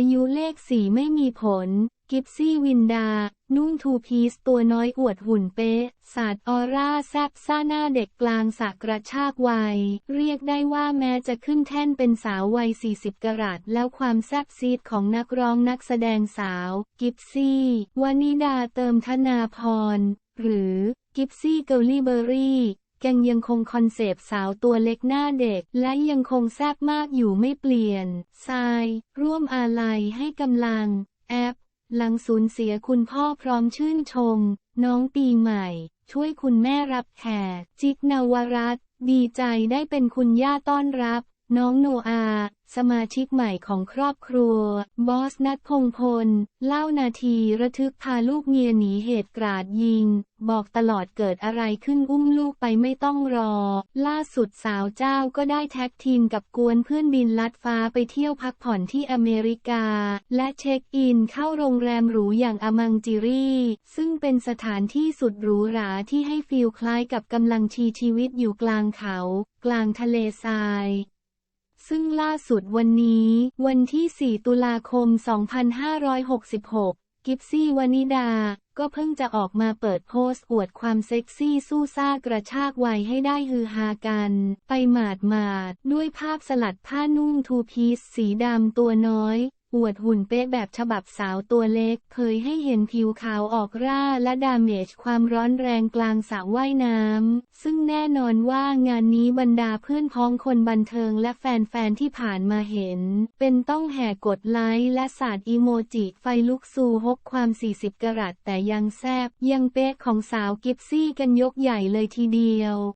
ายุเลขสีไม่มีผล กิฟซี่วินดา นุ่งทูพีซตัวน้อยอวดหุ่นเป๊ะสาดออร่าแซบซ่าหน้าเด็กกลางสากระชากวัย เรียกได้ว่าแม้จะขึ้นแท่นเป็นสาววัย 40 กรัตแล้วความแซบซีดของนักร้องนักแสดงสาว กิฟซี่วานิดาเติมธนาพร หรือ กิฟซี่เกลลี่เบอรี่ แกงยังคงคอนเซปต์สาวตัวเล็กหน้าเด็ก และยังคงแซบมากอยู่ไม่เปลี่ยนทราย ร่วมอาลัยให้กำลัง แอป หลังสูญเสียคุณพ่อพร้อมชื่นชม น้องปีใหม่ ช่วยคุณแม่รับแขกจิกนวรัตน์ดีใจได้เป็นคุณย่าต้อนรับ น้องโนอา สมาชิกใหม่ของครอบครัว บอสนัทพงพล เล่านาทีระทึกพาลูกเมียหนีเหตุกราดยิง บอกตลอดเกิดอะไรขึ้นอุ้มลูกไปไม่ต้องรอ ล่าสุดสาวเจ้าก็ได้แท็กทีมกับกวนเพื่อนบินลัดฟ้าไปเที่ยวพักผ่อนที่อเมริกา และเช็คอินเข้าโรงแรมหรูอย่างอมังจิรีซึ่งเป็นสถานที่สุดหรูหราที่ให้ฟีลคล้ายกับกำลังชีชีวิตอยู่กลางเขา กลางทะเลทราย ซึ่งล่าสุดวันนี้ วันที่ 4 ตุลาคม 2566 กิฟซี่วานิดา ก็เพิ่งจะออกมาเปิดโพสต์อวดความเซ็กซี่สู้ซ่ากระชากวัยให้ได้ฮือฮากัน ไปหมาดหมาดด้วยภาพสลัดผ้านุ่งทูพีสสีดำตัวน้อย อวดหุ่นเป๊ะแบบฉบับสาวตัวเล็ก เผยให้เห็นผิวขาวออกร่าและดาเมจความร้อนแรงกลางสระว่ายน้ำ ซึ่งแน่นอนว่างานนี้บรรดาเพื่อนพ้องคนบันเทิงและแฟนๆที่ผ่านมาเห็น เป็นต้องแห่กดไลค์และสาดอีโมจิไฟลุกซูฮกความ 40 กรัตแต่ยังแซบยังเป๊ะของสาวกิฟซี่กันยกใหญ่เลยทีเดียว